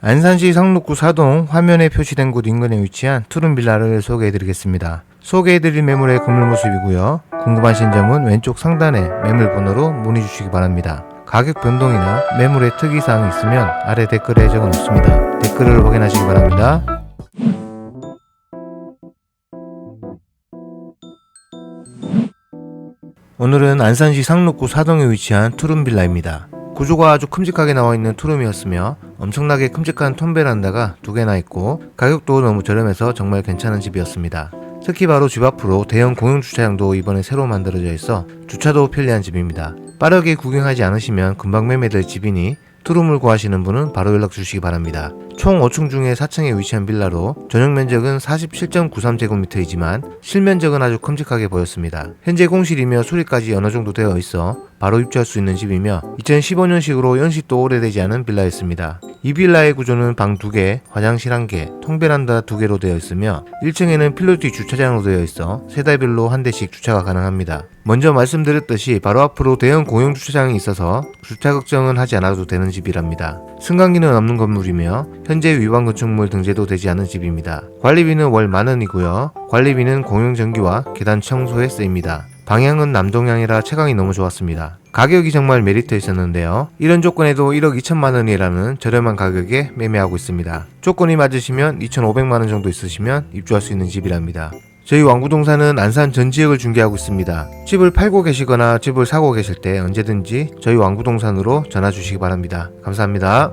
안산시 상록구 사동 화면에 표시된 곳 인근에 위치한 투룸 빌라를 소개해드리겠습니다. 소개해드릴 매물의 건물 모습이고요. 궁금하신 점은 왼쪽 상단에 매물 번호로 문의 주시기 바랍니다. 가격 변동이나 매물의 특이사항이 있으면 아래 댓글에 적어 놓습니다. 댓글을 확인하시기 바랍니다. 오늘은 안산시 상록구 사동에 위치한 투룸 빌라입니다. 구조가 아주 큼직하게 나와 있는 투룸이었으며 엄청나게 큼직한 톤베란다가 두 개나 있고 가격도 너무 저렴해서 정말 괜찮은 집이었습니다. 특히 바로 집 앞으로 대형 공용 주차장도 이번에 새로 만들어져 있어 주차도 편리한 집입니다. 빠르게 구경하지 않으시면 금방 매매될 집이니 투룸을 구하시는 분은 바로 연락 주시기 바랍니다. 총 5층 중에 4층에 위치한 빌라로 전용 면적은 47.93제곱미터이지만 실면적은 아주 큼직하게 보였습니다. 현재 공실이며 수리까지 어느 정도 되어 있어 바로 입주할 수 있는 집이며 2015년식으로 연식도 오래되지 않은 빌라였습니다. 이 빌라의 구조는 방 2개, 화장실 1개, 통베란다 2개로 되어 있으며 1층에는 필로티 주차장으로 되어 있어 세대별로 한 대씩 주차가 가능합니다. 먼저 말씀드렸듯이 바로 앞으로 대형 공용 주차장이 있어서 주차 걱정은 하지 않아도 되는 집이랍니다. 승강기는 없는 건물이며 현재 위반 건축물 등재도 되지 않은 집입니다. 관리비는 월 만원이고요. 관리비는 공용 전기와 계단 청소에 쓰입니다. 방향은 남동향이라 채광이 너무 좋았습니다. 가격이 정말 메리트 있었는데요. 이런 조건에도 1억 2천만 원이라는 저렴한 가격에 매매하고 있습니다. 조건이 맞으시면 2,500만 원 정도 있으시면 입주할 수 있는 집이랍니다. 저희 왕구동산은 안산 전 지역을 중개하고 있습니다. 집을 팔고 계시거나 집을 사고 계실 때 언제든지 저희 왕구동산으로 전화 주시기 바랍니다. 감사합니다.